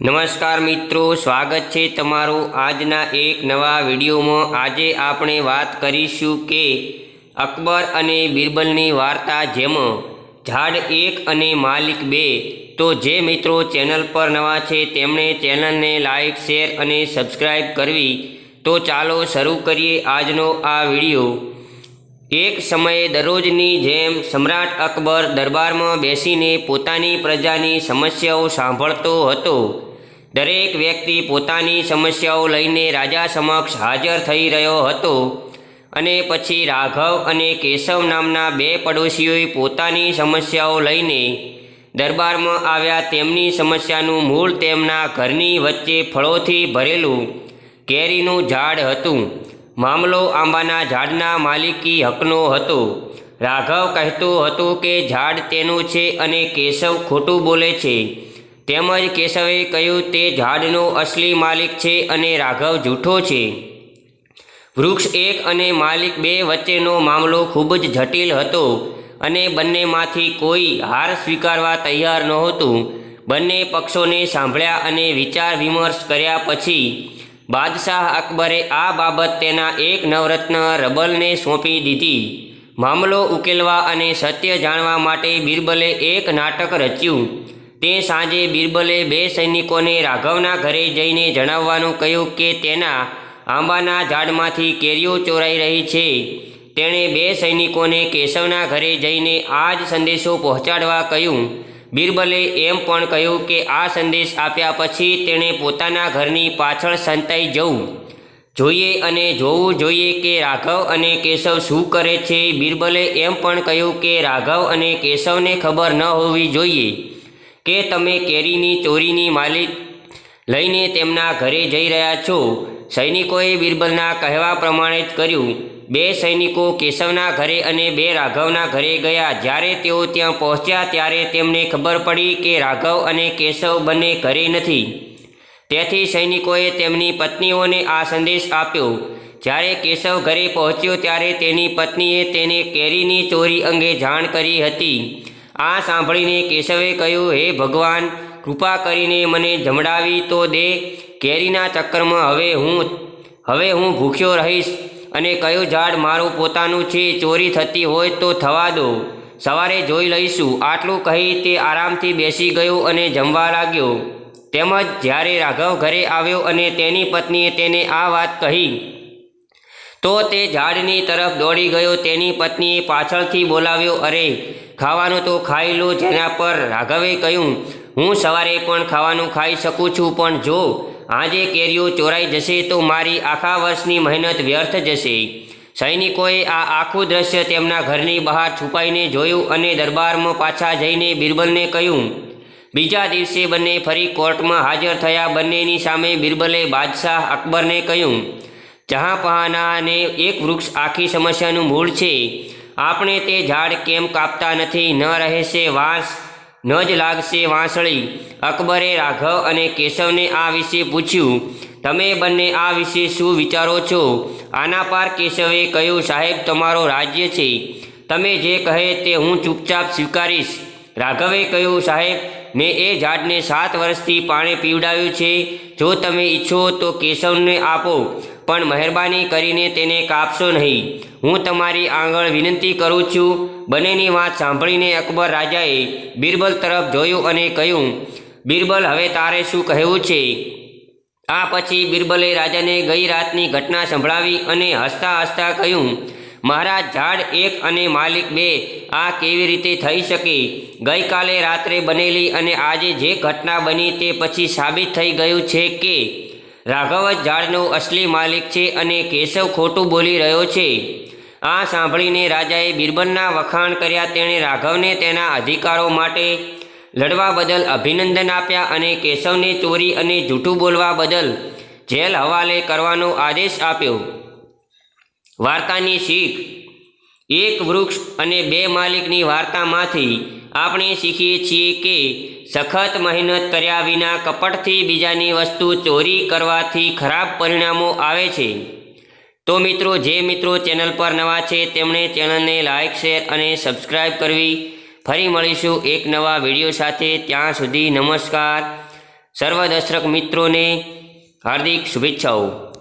નમસ્કાર મિત્રો, સ્વાગત છે તમારું આજના એક નવા વિડીયોમાં. આજે આપણે વાત કરીશું કે અકબર અને બિરબલની વાર્તા જેમાં ઝાડ એક અને માલિક બે. તો જે મિત્રો ચેનલ પર નવા છે, તેમણે ચેનલને લાઇક શેર અને સબસ્ક્રાઈબ કરવી. તો ચાલો શરૂ કરીએ આજનો આ વીડિયો. એક સમયે દરરોજની જેમ સમ્રાટ અકબર દરબારમાં બેસીને પોતાની પ્રજાની સમસ્યાઓ સાંભળતો હતો. દરેક વ્યક્તિ પોતાની સમસ્યાઓ લઈને રાજા સમક્ષ હાજર થઈ રહ્યો હતો અને પછી રાઘવ અને કેશવ નામના બે પડોશીઓએ પોતાની સમસ્યાઓ લઈને દરબારમાં આવ્યા. તેમની સમસ્યાનું મૂળ તેમના ઘરની વચ્ચે ફળોથી ભરેલું કેરીનું ઝાડ હતું. મામલો આંબાના ઝાડના માલિકી હકનો હતો. રાઘવ કહેતું હતું કે ઝાડ તેનું છે અને કેશવ ખોટું બોલે છે. તેમજ કેશવે કહ્યું, તે ઝાડનો અસલી માલિક છે અને રાઘવ જૂઠો છે. વૃક્ષ એક અને માલિક બે વચ્ચેનો મામલો ખૂબ જ જટિલ હતો અને બંનેમાંથી કોઈ હાર સ્વીકારવા તૈયાર નહોતું. બંને પક્ષોને સાંભળ્યા અને વિચાર વિમર્શ કર્યા પછી બાદશાહ અકબરે આ બાબત તેના એક નવરત્ન રબલને સોંપી દીધી. મામલો ઉકેલવા અને સત્ય જાણવા માટે બિરબલે એક નાટક રચ્યું. તે સાંજે બિરબલે બે સૈનિકોને રાઘવના ઘરે જઈને જણાવવાનું કહ્યું કે તેના આંબાના ઝાડમાંથી કેરીઓ ચોરાઈ રહી છે. તેણે બે સૈનિકોને કેશવના ઘરે જઈને આ જ સંદેશો પહોંચાડવા કહ્યું. બિરબલે એમ પણ કહ્યું કે આ સંદેશ આપ્યા પછી તેણે પોતાના ઘરની પાછળ સંતાઈ જવું. જોઈએ અને જોવું જોઈએ કે રાઘવ અને કેશવ શું કરે છે. બિરબલે એમ પણ કહ્યું કે રાઘવ અને કેશવને ખબર ન હોવી જોઈએ કે તમે કેરીની ચોરીની માલિક લઈને તેમના ઘરે જઈ રહ્યા છો. સૈનિકોએ બિરબલના કહેવા પ્રમાણે જ કર્યું. બે સૈનિકો કેશવના ઘરે અને બે રાઘવના ઘરે ગયા. જ્યારે તેઓ ત્યાં પહોંચ્યા ત્યારે તેમને ખબર પડી કે રાઘવ અને કેશવ બંને ઘરે નથી. તેથી સૈનિકોએ તેમની પત્નીઓને આ સંદેશ આપ્યો. જ્યારે કેશવ ઘરે પહોંચ્યો ત્યારે તેની પત્નીએ તેને કેરીની ચોરી અંગે જાણ કરી હતી. આ સાંભળીને કેશવે કહ્યું, હે ભગવાન, કૃપા કરીને મને જમડાવી તો દે. કેરીના ચક્કરમાં હવે હું હવે હું ભૂખ્યો રહીશ અને કયું ઝાડ મારું પોતાનું છે, ચોરી થતી હોય તો થવા દો. સવારે જોઈ લઈશું. આટલું કહી તે આરામથી બેસી ગયો અને જમવા લાગ્યો. તેમજ જ્યારે રાઘવ ઘરે આવ્યો અને તેની પત્નીએ તેને આ વાત કહી, તો તે ઝાડની તરફ દોડી ગયો. તેની પત્નીએ પાછળથી બોલાવ્યો, અરે, ખાવાનું તો ખાઈ લો જેના પર. રાઘવે કહ્યું, હું સવારે પણ ખાવાનું ખાઈ શકું છું, પણ જો આજે કેરીઓ ચોરાઈ જશે તો મારી આખા વર્ષની મહેનત વ્યર્થ જશે. સૈનિકોએ આ આખું દ્રશ્ય તેમના ઘરની બહાર છુપાઈને જોયું અને દરબારમાં પાછા જઈને બિરબલને કહ્યું, બીજા દિવસે બંને ફરી કોર્ટમાં હાજર થયા બંનેની સામે બિરબલે બાદશાહ અકબરને કહ્યું, જહાંપહાનાને એક વૃક્ષ આખી સમસ્યાનું મૂળ છે. આપણે તે ઝાડ કેમ કાપતા નથી? ન રહેશે, વાંસ ન જ લાગશે વાંસળી. અકબરે રાઘવ અને કેશવને આ વિશે પૂછ્યું, તમે બંને આ વિશે શું વિચારો છો? આના પાર કેશવે કહ્યું, સાહેબ, તમારો રાજ્ય છે. તમે જે કહે તે હું ચૂપચાપ સ્વીકારીશ. રાઘવે કહ્યું, સાહેબ, મેં એ ઝાડને સાત વર્ષથી પાણી પીવડાવ્યું છે. જો તમે ઈચ્છો તો કેશવને આપો. પણ મહેરબાની કરીને તેને કાપશો નહીં. હું તમારી આંગળ વિનંતી કરું છું. બંનેની વાત સાંભળીને અકબર રાજાએ બિરબલ તરફ જોયું અને કહ્યું, બિરબલ, હવે તારે શું કહેવું છે? આ પછી બિરબલે રાજાને ગઈ રાતની ઘટના સંભળાવી અને હસતા હસતા કહ્યું, મહારાજ, ઝાડ એક અને માલિક બે, આ કેવી રીતે થઈ શકે? ગઈકાલે રાત્રે બનેલી અને આજે જે ઘટના બની તે પછી સાબિત થઈ ગયું છે કે રાઘવ જ ઝાડનો અસલી માલિક છે અને કેશવ ખોટું બોલી રહ્યો છે. આ સાંભળીને રાજાએ બિરબલના વખાણ કર્યા તેણે રાઘવને તેના અધિકારો માટે લડવા બદલ અભિનંદન આપ્યા અને કેશવને ચોરી અને જૂઠું બોલવા બદલ જેલ હવાલે કરવાનો આદેશ આપ્યો. વાર્તાની શીખ. એક વૃક્ષ અને બે માલિકની વાર્તામાંથી આપણે શીખીએ છીએ કે સખત મહેનત કર્યા વિના કપટથી બીજાની વસ્તુ ચોરી કરવાથી ખરાબ પરિણામો આવે છે. તો મિત્રો, જે મિત્રો ચેનલ પર નવા છે, તેમણે ચેનલને લાઇક શેર અને સબસ્ક્રાઈબ કરવી. ફરી મળીશું એક નવા વીડિયો સાથે. ત્યાં સુધી નમસ્કાર. સર્વદર્શક મિત્રોને હાર્દિક શુભેચ્છાઓ.